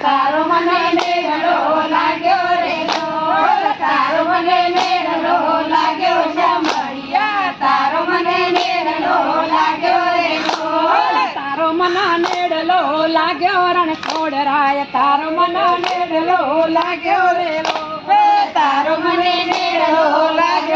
તારો મને મેળો લાગ્યો રે તારો મને મેળો લાગ્યો જો તારો મને મેળો લાગ્યો રે ઢોલ તારો મને લાગ્યો રણ છોડરાય તારો મને મેળો લાગ્યો રે તારો મને મેળો લાગ્યો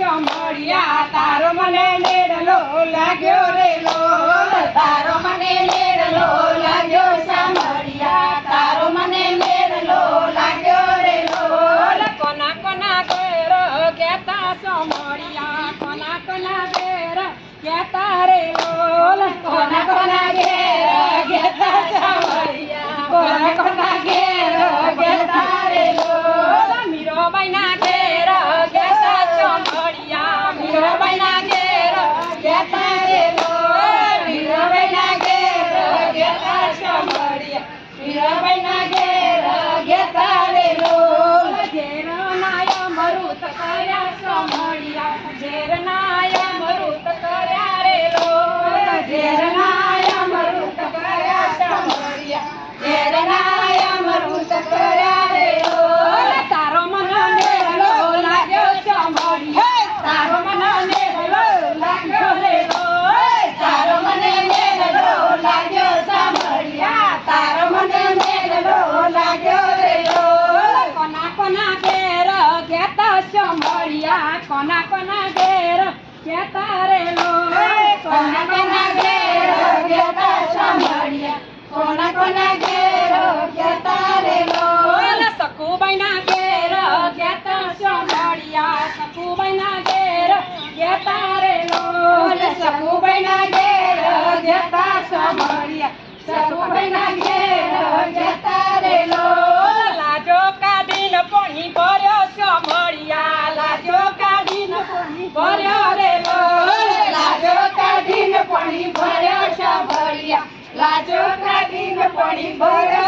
ચમડિયા તારો મને નેડલો લાગ્યો રે લો તારો મને નેડલો લાગ્યો સામડિયા તારો મને નેડલો લાગ્યો રે લો કોના કોના ઘેર કેતા સમડિયા કોના કોના કોના કોના કેતા મળ્યા કોના કોના ઘેર? કેતા રે લો કોના કોના ઘેર? કેતા મળ્યા કોના કોના ઘેર? કેતા રે લો સકુબાઈ ના ઘેર કેતા મળ્યા સકુબાઈ ના ઘેર કેતા રે લો સકુબાઈ ના ઘેર કેતા મળ્યા સકુબાઈ ના ઘેર Bye.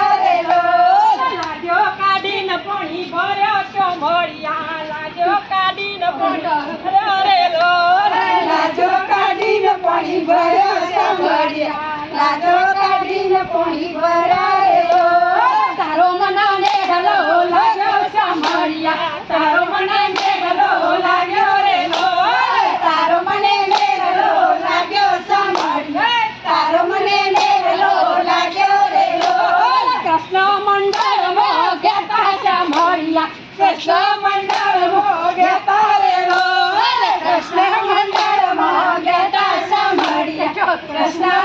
Krishna